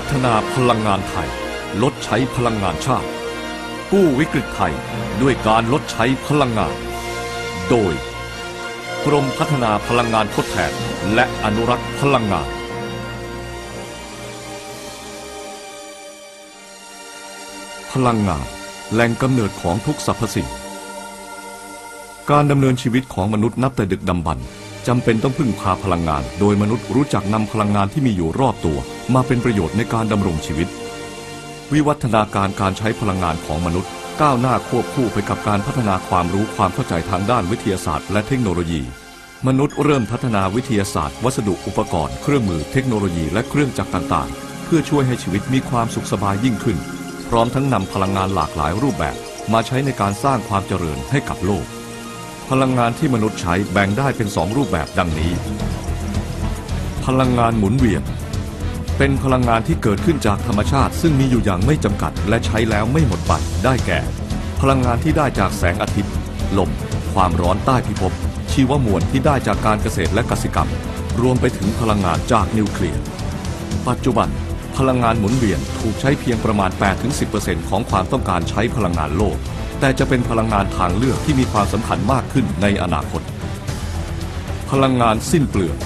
พัฒนาพลังงานไทย ลดใช้พลังงานชาติ กู้วิกฤตไทยด้วยการลดใช้พลังงาน โดย กรมพัฒนาพลังงานทดแทนและอนุรักษ์พลังงานพลังงานแหล่งกำเนิดของทุกสรรพสิ่ง การดำเนินชีวิตของมนุษย์นับแต่ดึกดำบรรพ์จำเป็นต้องพึ่งพาพลังงาน โดยมนุษย์รู้จักนำพลังงานที่มีอยู่รอบตัว มาเป็นประโยชน์ในการดำรงชีวิต วิวัฒนาการการใช้พลังงานของมนุษย์ ก้าวหน้าควบคู่ไปกับการพัฒนาความรู้ความเข้าใจทางด้านวิทยาศาสตร์และเทคโนโลยี มนุษย์เริ่มพัฒนาวิทยาศาสตร์ วัสดุอุปกรณ์เครื่องมือเทคโนโลยีและเครื่องจักรต่างๆ เพื่อช่วยให้ชีวิตมีความสุขสบายยิ่งขึ้น พร้อมทั้งนำพลังงานหลากหลายรูปแบบ มาใช้ในการสร้างความเจริญให้กับโลก พลังงานที่มนุษย์ใช้แบ่งได้เป็นสองรูปแบบดังนี้ พลังงานหมุนเวียน เป็นพลังงานที่เกิดขึ้นจากธรรมชาติ ซึ่งมีอยู่อย่างไม่จำกัด และใช้แล้วไม่หมดไปได้แก่ พลังงานที่ได้จากแสงอาทิตย์ ลม ความร้อนใต้พิภพ ชีวมวลที่ได้จากการเกษตรและกสิกรรม รวมไปถึงพลังงานจากนิวเคลียร์ ปัจจุบัน พลังงานหมุนเวียนถูกใช้เพียงประมาณ 8-10%ของความต้องการใช้พลังงานโลก แต่จะเป็นพลังงานทางเลือกที่มีความสำคัญมากขึ้นในอนาคต พลังงานสิ้นเปลือง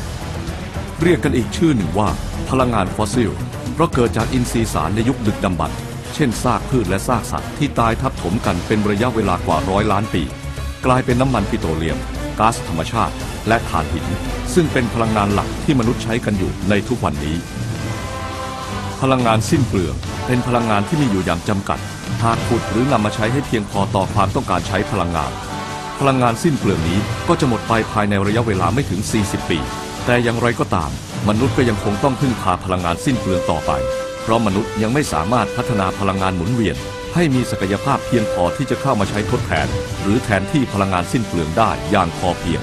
เรียกกันอีกชื่อหนึ่งว่า พลังงานฟอสซิล เพราะเกิดจากอินทรีย์สารในยุคดึกดำบรรพ์เช่นซากพืชและซากสัตว์ที่ตายทับถมกันเป็นระยะเวลากว่าร้อยล้านปี กลายเป็นน้ำมันปิโตรเลียมก๊าซธรรมชาติ และถ่านหิน ซึ่งเป็นพลังงานหลักที่มนุษย์ใช้กันอยู่ในทุกวันนี้ พลังงานสิ้นเปลืองเป็นพลังงานที่มีอยู่อย่างจำกัดหากขุดหรือนำมาใช้ให้เพียงพอต่อความต้องการใช้พลังงาน พลังงานสิ้นเปลืองนี้ก็จะหมดไปภายในระยะเวลาไม่ถึง 40 ปี แต่อย่างไรก็ตาม มนุษย์ก็ยังคงต้องพึ่งพาพลังงานสิ้นเปลืองต่อไป เพราะมนุษย์ยังไม่สามารถพัฒนาพลังงานหมุนเวียน ให้มีศักยภาพเพียงพอที่จะเข้ามาใช้ทดแทน หรือแทนที่พลังงานสิ้นเปลืองได้อย่างพอเพียง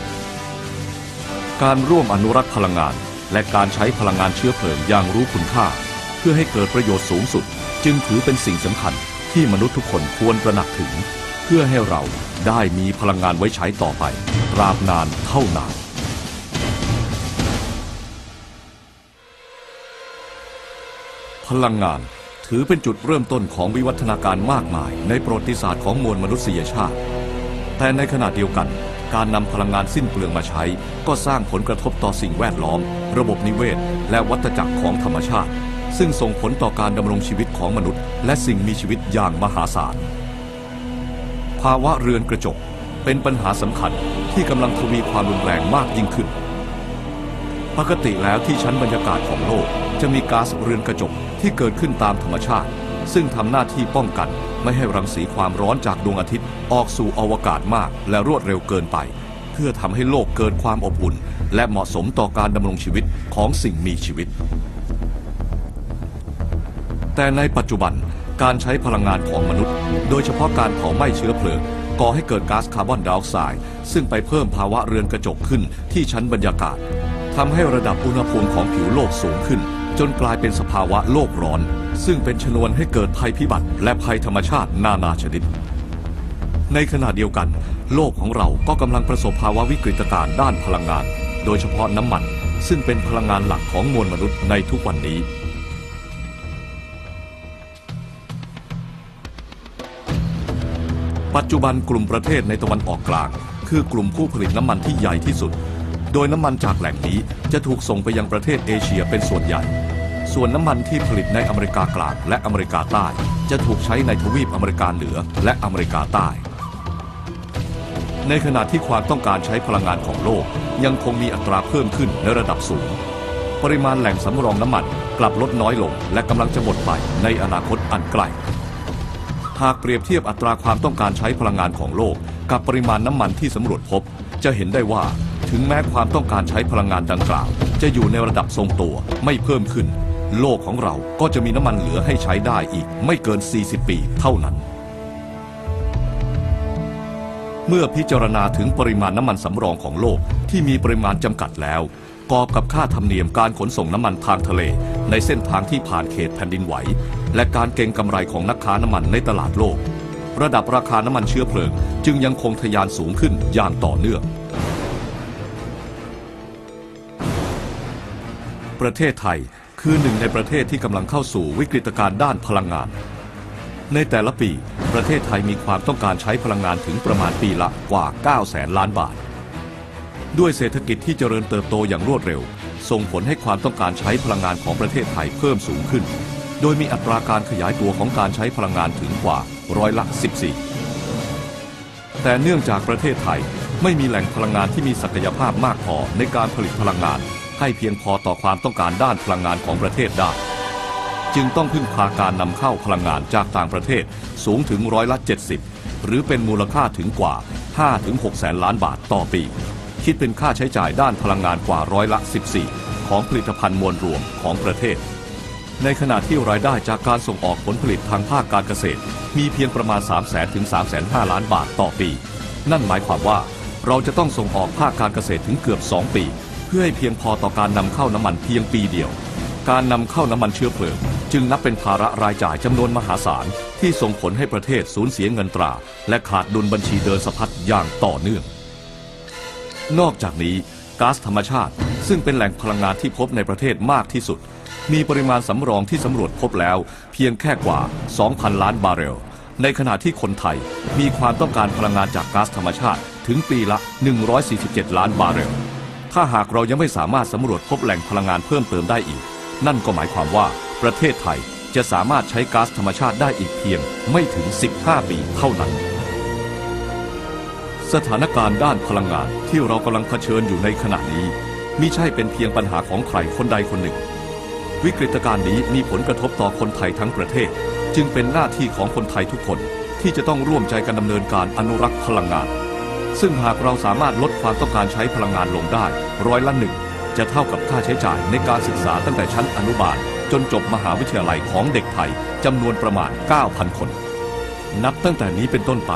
การร่วมอนุรักษ์พลังงาน และการใช้พลังงานเชื้อเพลิงอย่างรู้คุณค่า เพื่อให้เกิดประโยชน์สูงสุด จึงถือเป็นสิ่งสำคัญที่มนุษย์ทุกคนควรตระหนักถึง เพื่อให้เราได้มีพลังงานไว้ใช้ต่อไปตราบนานเท่านาน พลังงาน ถือเป็นจุดเริ่มต้นของวิวัฒนาการมากมาย ในประวัติศาสตร์ของมวลมนุษยชาติ แต่ในขณะเดียวกัน การนำพลังงานสิ้นเปลืองมาใช้ ก็สร้างผลกระทบต่อสิ่งแวดล้อม ระบบนิเวศ และวัฏจักรของธรรมชาติ ซึ่งส่งผลต่อการดำรงชีวิตของมนุษย์ และสิ่งมีชีวิตอย่างมหาศาล ภาวะเรือนกระจกเป็นปัญหาสำคัญที่กำลังทวีความรุนแรงมากยิ่งขึ้น ปกติแล้วที่ชั้นบรรยากาศของโลกจะมีก๊าซเรือนกระจก ที่เกิดขึ้นตามธรรมชาติ ซึ่งทำหน้าที่ป้องกันไม่ให้รังสีความร้อนจากดวงอาทิตย์ ออกสู่อวกาศมากและรวดเร็วเกินไป เพื่อทำให้โลกเกิดความอบอุ่น และเหมาะสมต่อการดำรงชีวิตของสิ่งมีชีวิต แต่ในปัจจุบันการใช้พลังงานของมนุษย์ โดยเฉพาะการเผาไหม้เชื้อเพลิงก่อให้เกิดก๊าซคาร์บอนไดออกไซด์ซึ่งไปเพิ่มภาวะเรือนกระจกขึ้นที่ชั้นบรรยากาศทำให้ระดับอุณหภูมิของผิวโลกสูงขึ้น จนกลายเป็นสภาวะโลกร้อน ซึ่งเป็นชนวนให้เกิดภัยพิบัติ และภัยธรรมชาตินานาชนิด ในขณะเดียวกัน โลกของเราก็กำลังประสบภาวะวิกฤตการณ์ด้านพลังงาน โดยเฉพาะน้ำมัน ซึ่งเป็นพลังงานหลักของมวลมนุษย์ในทุกวันนี้ปัจจุบันกลุ่มประเทศในตะวันออกกลาง คือกลุ่มผู้ผลิตน้ำมันที่ใหญ่ที่สุด โดยน้ำมันจากแหล่งนี้จะถูกส่งไปยังประเทศเอเชียเป็นส่วนใหญ่ ส่วนน้ำมันที่ผลิตในอเมริกากลางและอเมริกาใต้ จะถูกใช้ในทวีปอเมริกาเหนือและอเมริกาใต้ ในขณะที่ความต้องการใช้พลังงานของโลก ยังคงมีอัตราเพิ่มขึ้นในระดับสูง ปริมาณแหล่งสำรองน้ำมันกลับลดน้อยลง และกำลังจะหมดไปในอนาคตอันใกล้หากเปรียบเทียบอัตราความต้องการใช้พลังงานของโลก กับปริมาณน้ำมันที่สำรวจพบ จะเห็นได้ว่าถึงแม้ความต้องการใช้พลังงานดังกล่าว จะอยู่ในระดับทรงตัวไม่เพิ่มขึ้น โลกของเราก็จะมีน้ำมันเหลือให้ใช้ได้อีกไม่เกิน 40 ปีเท่านั้น เมื่อพิจารณาถึงปริมาณน้ำมันสำรองของโลกที่มีปริมาณจำกัดแล้ว กอบกับค่าธรรมเนียมการขนส่งน้ำมันทางทะเล ในเส้นทางที่ผ่านเขตแผ่นดินไหว และการเก็งกำไรของนักค้าน้ำมันในตลาดโลก ระดับราคาน้ำมันเชื้อเพลิง จึงยังคงทะยานสูงขึ้นอย่างต่อเนื่องประเทศไทย คือหนึ่งในประเทศที่กำลังเข้าสู่วิกฤตการณ์ด้านพลังงาน ในแต่ละปี ประเทศไทยมีความต้องการใช้พลังงานถึงประมาณปีละกว่า 9 แสนล้านบาท ด้วยเศรษฐกิจที่เจริญเติบโตอย่างรวดเร็ว ส่งผลให้ความต้องการใช้พลังงานของประเทศไทยเพิ่มสูงขึ้น โดยมีอัตราการขยายตัวของการใช้พลังงานถึงกว่าร้อยละ 14 แต่เนื่องจากประเทศไทยไม่มีแหล่งพลังงานที่มีศักยภาพมากพอในการผลิตพลังงาน ให้เพียงพอต่อความต้องการด้านพลังงานของประเทศได้ จึงต้องพึ่งพาการนำเข้าพลังงานจากต่างประเทศสูงถึงร้อยละ 70 หรือเป็นมูลค่าถึงกว่า 5-6 แสนล้านบาทต่อปี คิดเป็นค่าใช้จ่ายด้านพลังงานกว่าร้อยละ 14 ของผลิตภัณฑ์มวลรวมของประเทศ ในขณะที่รายได้จากการส่งออกผลผลิตทางภาคการเกษตร มีเพียงประมาณ 3 0 0แสนถึง3 5 0 0 0ล้านบาทต่อปี นั่นหมายความว่าเราจะต้องส่งออกภาคการเกษตรถึงเกือบ 2 ปี พื่อให้เพียงพอต่อการนำเข้าน้ำมันเพียงปีเดียว การนำเข้าน้ำมันเชื้อเพลิง จึงนับเป็นภาระรายจ่ายจำนวนมหาศาล ที่ส่งผลให้ประเทศสูญเสียเงินตรา และขาดดุลบัญชีเดินสะพัดอย่างต่อเนื่อง นอกจากนี้ก๊าซธรรมชาติ ซึ่งเป็นแหล่งพลังงานที่พบในประเทศมากที่สุด มีปริมาณสำรองที่สำรวจพบแล้ว เพียงแค่กว่า 2,000 ล้านบาร์เรล ในขณะที่คนไทยมีความต้องการพลังงานจากก๊าซธรรมชาติถึงปีละ 147 ล้านบาร์เรล ถ้าหากเรายังไม่สามารถสำรวจพบแหล่งพลังงานเพิ่มเติมได้อีก นั่นก็หมายความว่าประเทศไทยจะสามารถใช้ก๊าซธรรมชาติได้อีกเพียงไม่ถึง 15 ปีเท่านั้น สถานการณ์ด้านพลังงานที่เรากำลังเผชิญอยู่ในขณะนี้มิใช่เป็นเพียงปัญหาของใครคนใดคนหนึ่ง วิกฤตการณ์นี้มีผลกระทบต่อคนไทยทั้งประเทศ จึงเป็นหน้าที่ของคนไทยทุกคนที่จะต้องร่วมใจกันดำเนินการอนุรักษ์พลังงาน ซึ่งหากเราสามารถลดความต้องการใช้พลังงานลงได้ ร้อยละหนึ่งจะเท่ากับค่าใช้จ่ายในการศึกษาตั้งแต่ชั้นอนุบาล จนจบมหาวิทยาลัยของเด็กไทยจำนวนประมาณ 9,000 คน นับตั้งแต่นี้เป็นต้นไป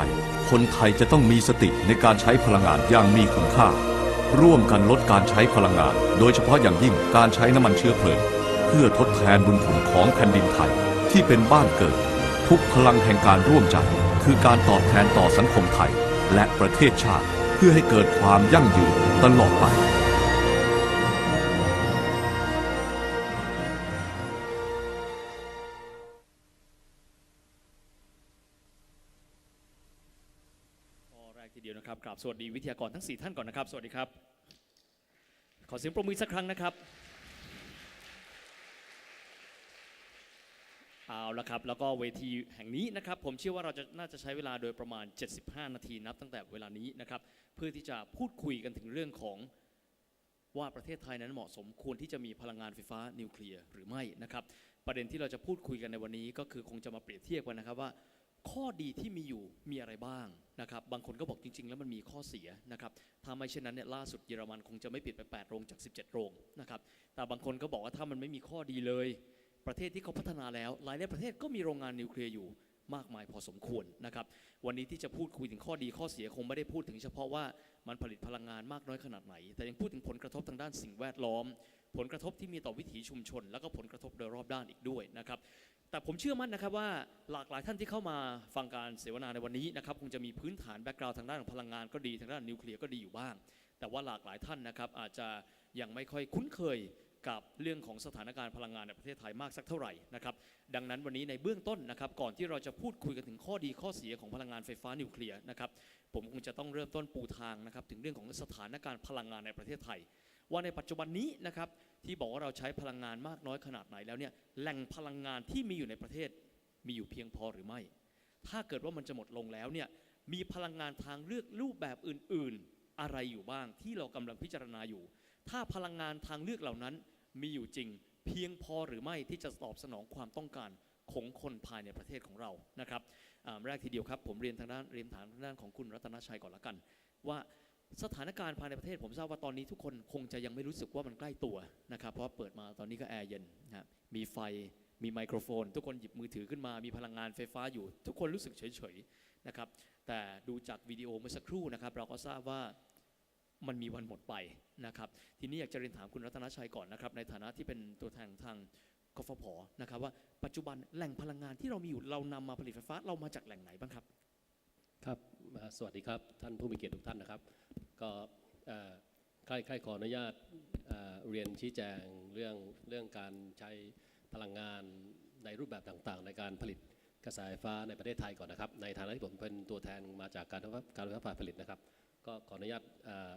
คนไทยจะต้องมีสติในการใช้พลังงานอย่างมีคุณค่า ร่วมกันลดการใช้พลังงาน โดยเฉพาะอย่างยิ่งการใช้น้ำมันเชื้อเพลิง เพื่อทดแทนบุญคุณของแผ่นดินไทยที่เป็นบ้านเกิด ทุกพลังแห่งการร่วมใจคือการตอบแทนต่อสังคมไทย และประเทศชาติเพื่อให้เกิดความยั่งยืนตลอดไปข้อแรกทีเดียวนะครับกราบสวัสดีวิทยากรทั้ง 4 ท่านก่อนนะครับ สวัสดีครับ ขอเสียงปรบมือสักครั้งนะครับ เอาละครับแล้วก็เวทีแห่งนี้นะครับผมเชื่อว่าเราจะน่าจะใช้เวลาโดยประมาณ 75 นาทีนับตั้งแต่เวลานี้นะครับเพื่อที่จะพูดคุยกันถึงเรื่องของว่าประเทศไทยนั้นเหมาะสมควรที่จะมีพลังงานไฟฟ้านิวเคลียร์หรือไม่นะครับประเด็นที่เราจะพูดคุยกันในวันนี้ก็คือคงจะมาเปรียบเทียบกันนะครับว่า ข้อดีที่มีอยู่มีอะไรบ้างนะครับบางคนก็บอกจริง ๆ แล้วมันมีข้อเสียนะครับถ้าไม่เช่นนั้นเนี่ยล่าสุดเยอรมันคงจะไม่ปิดไป 8 โรงจาก 17 โรงนะครับแต่บางคนก็บอกว่าถ้ามันไม่มีข้อดีเลย ประเทศที่เขาพัฒนาแล้ว หลายในประเทศก็มีโรงงานนิวเคลียร์อยู่มากมายพอสมควรนะครับวันนี้ที่จะพูดคุยถึงข้อดีข้อเสียคงไม่ได้พูดถึงเฉพาะว่ามันผลิตพลังงานมากน้อยขนาดไหน แต่ยังพูดถึงผลกระทบทางด้านสิ่งแวดล้อม ผลกระทบที่มีต่อวิถีชุมชน แล้วก็ผลกระทบโดยรอบด้านอีกด้วยนะครับแต่ผมเชื่อมั่นนะครับว่าหลากหลายท่านที่เข้ามาฟังการเสวนาในวันนี้นะครับคงจะมีพื้นฐานแบ็กกราวด์ทางด้านของพลังงานก็ดีทางด้านนิวเคลียร์ก็ดีอยู่บ้าง แต่ว่าหลากหลายท่านนะครับอาจจะยังไม่ค่อยคุ้นเคย กับเรื่องของสถานการณ์พลังงานในประเทศไทยมากสักเท่าไหร่นะครับดังนั้นวันนี้ในเบื้องต้นนะครับก่อนที่เราจะพูดคุยกันถึงข้อดีข้อเสียของพลังงานไฟฟ้านิวเคลียร์นะครับผมคงจะต้องเริ่มต้นปูทางนะครับถึงเรื่องของสถานการณ์พลังงานในประเทศไทย ว่าในปัจจุบันนี้นะครับที่บอกว่าเราใช้พลังงานมากน้อยขนาดไหนแล้วเนี่ยแหล่งพลังงานที่มีอยู่ในประเทศมีอยู่เพียงพอหรือไม่ ถ้าเกิดว่ามันจะหมดลงแล้วเนี่ยมีพลังงานทางเลือกรูปแบบอื่น ๆ อะไรอยู่บ้างที่เรากำลังพิจารณาอยู่ ถ้าพลังงานทางเลือกเหล่านั้น มีอยู่จริง เพียงพอหรือไม่ที่จะตอบสนองความต้องการของคนภายในประเทศของเรานะครับแรกทีเดียวครับผมเรียนทางด้านเรียนถามทางด้านของคุณรัตนชัยก่อนละกัน ว่าสถานการณ์ภายในประเทศผมทราบว่าตอนนี้ทุกคนคงจะยังไม่รู้สึกว่ามันใกล้ตัวนะครับเพราะเปิดมาตอนนี้ก็แอร์เย็นนะมีไฟมีไมโครโฟน ทุกคนหยิบมือถือขึ้นมามีพลังงานไฟฟ้าอยู่ ทุกคนรู้สึกเฉยๆนะครับแต่ดูจากวิดีโอเมื่อสักครู่นะครับเราก็ทราบว่า มันมีวันหมดไปนะครับ ทีนี้อยากจะเรียนถามคุณรัตนชัยก่อนนะครับ ในฐานะที่เป็นตัวแทนทางกฟผนะครับว่าปัจจุบันแหล่งพลังงานที่เรามีอยู่เรานำมาผลิตไฟฟ้าเรามาจากแหล่งไหนบ้างครับ ครับสวัสดีครับท่านผู้มีเกียรติทุกท่านนะครับ ก็เอ่อใครใครขออนุญาตเรียนชี้แจงเรื่องเรื่องการใช้พลังงานในรูปแบบต่างๆ ในการผลิตกระแสไฟฟ้าในประเทศไทยก่อนนะครับ ในฐานะที่ผมเป็นตัวแทนมาจากการการไฟฟ้าผลิตนะครับ ก็ขออนุญาตเอ่อ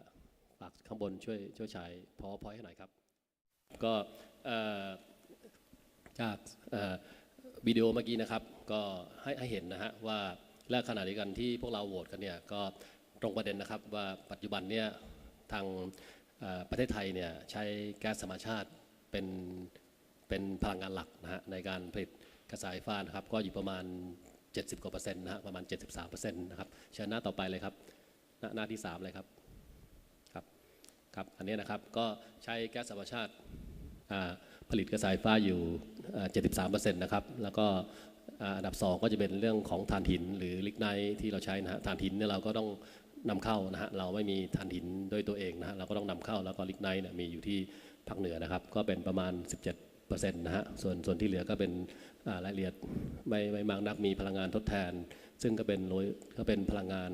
ฝากข้างบนช่วยช่วยฉายพอพอยให้หน่อยครับ ก็จากวิดีโอเมื่อกี้นะครับ ก็ให้ให้เห็นนะฮะว่าและขณะเดียวกันที่พวกเราโหวตกันเนี่ยก็ตรงประเด็นนะครับว่าปัจจุบันเนี่ยทางประเทศไทยเนี่ยใช้แก๊สธรรมชาติเป็นเป็นพลังงานหลักนะฮะในการผลิตกระแสไฟฟ้านะครับ ก็อยู่ประมาณ 70กว่าเปอร์เซ็นต์นะฮะประมาณ 73เปอร์เซ็นต์นะครับเชิญหน้าต่อไปเลยครับ หน้าหน้าที่3เลยครับครับครับอันนี้นะครับก็ใช้แก๊สธรรมชาติผลิตกระแสไฟฟ้าอยู่อ่า73เปอร์เซ็นต์นะครับแล้วก็อันดับ 2 ก็จะเป็นเรื่องของถ่านหินหรือลิกไนท์ที่เราใช้นะฮะถ่านหินเนี่ยเราก็ต้องนำเข้านะฮะเราไม่มีถ่านหินด้วยตัวเองนะฮะเราก็ต้องนำเข้าแล้วก็ลิกไนท์เนี่ยมีอยู่ที่ภาคเหนือนะครับ ก็เป็นประมาณ 17เปอร์เซ็นต์นะฮะส่วนส่วนที่เหลือก็เป็นรายละเอียดไม่ไม่มากนักมีพลังงานทดแทน ซึ่งก็เป็นก็เป็นพลังงาน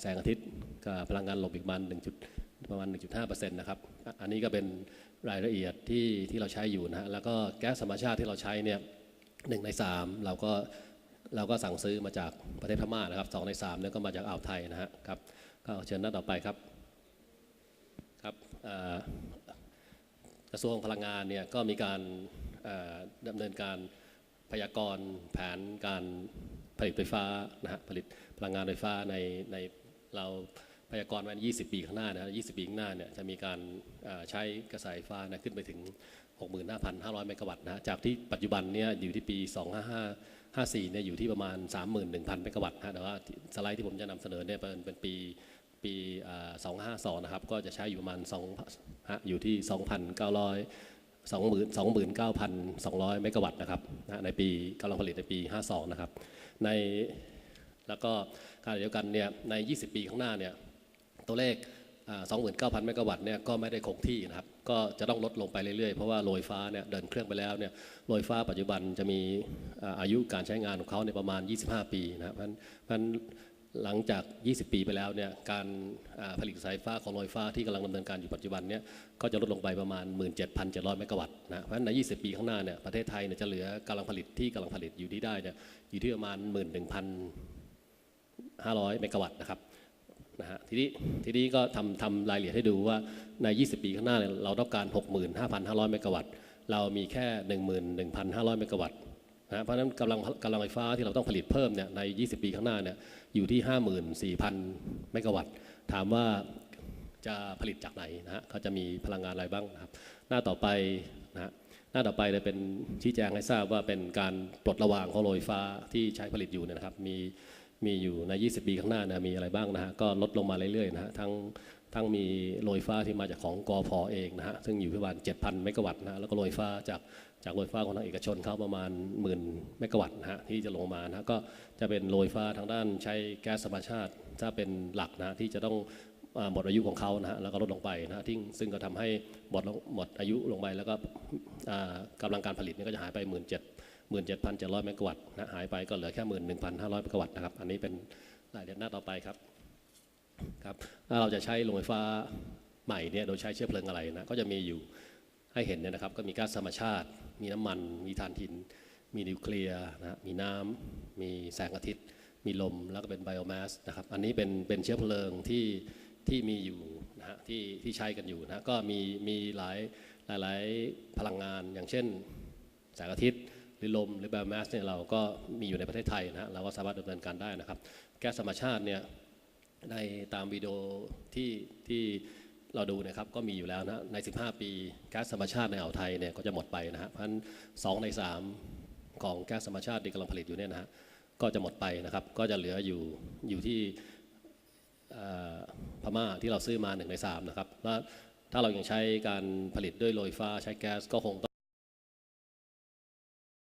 แสงอาทิตย์กับพลังงานลบอีกประมาณ1จุดประมาณ 1.5%นะครับ อันนี้ก็เป็นรายละเอียดที่ที่เราใช้อยู่นะฮะ แล้วก็แก๊สธรรมชาติที่เราใช้เนี่ยหนึ่งในสามเราก็เราก็สั่งซื้อมาจากประเทศพม่านะครับสองในสามเนี่ยก็มาจากอ่าวไทยนะฮะครับ ก็เชิญหน้าต่อไปครับครับกระทรวงพลังงานเนี่ยก็มีการดำเนินการพยากรณ์แผนการผลิตไฟฟ้านะฮะผลิต พลังงานไฟฟ้าในในเราพยากรณ์ไว้20 ปีข้างหน้านะ20 ปีข้างหน้าเนี่ยจะมีการใช้กระแสไฟฟ้านะขึ้นไปถึง 65,500 เมกะวัตต์นะจากที่ปัจจุบันเนี่ยอยู่ที่ปี 2554 เนี่ยอยู่ที่ประมาณ 31,000 เมกะวัตต์นะแต่ว่าสไลด์ที่ผมจะนำเสนอเนี่ยเป็นเป็นปีปี 252 นะครับ ก็จะใช้อยู่ประมาณ2ฮะอยู่ที่ 2,900 20,000 29,200 เมกะวัตต์นะครับในปีกำลังผลิตในปี 52 นะครับใน แล้วก็การเดียวกันเนี่ยใน 20 ปีข้างหน้าเนี่ยตัวเลข 29,000 เมกะวัตต์เนี่ยก็ไม่ได้คงที่นะครับ ก็จะต้องลดลงไปเรื่อยๆ เพราะว่าโรงไฟฟ้าเนี่ยเดินเครื่องไปแล้วเนี่ยโรงไฟฟ้าปัจจุบันจะมีอายุการใช้งานของเขาในประมาณ 25 ปีนะครับเพราะฉะนั้นหลังจาก 20 ปีไปแล้วเนี่ยการผลิตสายฟ้าของโรงไฟฟ้าที่กำลังดำเนินการอยู่ปัจจุบันเนี่ยก็จะลดลงไปประมาณ 17,700 เมกะวัตต์นะเพราะฉะนั้นใน 20 ปีข้างหน้าเนี่ยประเทศไทยเนี่ยจะเหลือกำลังผลิตที่กำลังผลิตอยู่ที่ได้เนี่ยอยู่ที่ประมาณ 11,000 500 เมกะวัตต์นะครับนะฮะทีนี้ทีนี้ก็ทำทำรายละเอียดให้ดูว่าใน 20 ปีข้างหน้าเราต้องการ 65,500 เมกะวัตต์ เรามีแค่ 11,500 เมกะวัตต์นะเพราะฉะนั้นกำลังกำลังไฟฟ้าที่เราต้องผลิตเพิ่มเนี่ยใน 20 ปีข้างหน้าเนี่ยอยู่ที่ 54,000 เมกะวัตต์ ถามว่าจะผลิตจากไหนนะฮะเขาจะมีพลังงานอะไรบ้างนะครับ หน้าต่อไปนะฮะหน้าต่อไปเนี่ยเป็นชี้แจงให้ทราบว่าเป็นการปลดระวางของโรงไฟฟ้าที่ใช้ผลิตอยู่เนี่ยนะครับ มี มีอยู่ใน 20 ปีข้างหน้านะมีอะไรบ้างนะฮะก็ลดลงมาเรื่อยๆนะฮะทั้งทั้งมีโรงไฟฟ้าที่มาจากของกอพอเองนะฮะซึ่งอยู่ที่ประมาณ7,000เมกะวัตต์นะฮะแล้วก็โรงไฟฟ้าจากจากโรงไฟฟ้าของทางเอกชนเขาประมาณหมื่นเมกะวัตต์นะฮะที่จะลงมานะฮะก็จะเป็นโรงไฟฟ้าทางด้านใช้แก๊สธรรมชาติถ้าเป็นหลักนะที่จะต้องหมดอายุของเขานะฮะแล้วก็ลดลงไปนะฮะที่ซึ่งก็ทำให้หมดหมดอายุลงไปแล้วก็อ่ากำลังการผลิตนี่ก็จะหายไป 1 7 0 0 17,700เมกะวัตต์นะหายไปก็เหลือแค่11,500เมกะวัตต์นะครับ อันนี้เป็นรายละเอียดหน้าต่อไปครับครับถ้าเราจะใช้โรงไฟฟ้าใหม่เนี่ยโดยใช้เชื้อเพลิงอะไรนะก็จะมีอยู่ให้เห็นเนี่ยนะครับก็มีก๊าซธรรมชาติ มีน้ำมัน มีถ่านหิน มีนิวเคลียร์นะมีน้ำมีแสงอาทิตย์ มีลมแล้วก็เป็นไบโอแมสนะครับอันนี้เป็นเป็นเชื้อเพลิงที่ที่มีอยู่นะฮะที่ที่ใช้กันอยู่นะก็มีมีหลายหลายหลายพลังงานอย่างเช่นแสงอาทิตย์ หรือลมหรือไบโอแมสเนี่ยเราก็มีอยู่ในประเทศไทยนะฮะเราก็สามารถดำเนินการได้นะครับ แก๊สธรรมชาติเนี่ยในตามวิดีโอที่ที่เราดูนะครับก็มีอยู่แล้วนะใน 15 ปีแก๊สธรรมชาติในอ่าวไทยเนี่ยก็จะหมดไปนะฮะเพราะฉะนั้นสองใน 3 ของแก๊สธรรมชาติที่กำลังผลิตอยู่เนี่ยนะฮะก็จะหมดไปนะครับ ก็จะเหลืออยู่อยู่ที่พม่าที่เราซื้อมาหนึ่งในสามนะครับแล้วถ้าเรายังใช้การผลิตด้วยโรงไฟฟ้าใช้แก๊สก็คงต้อง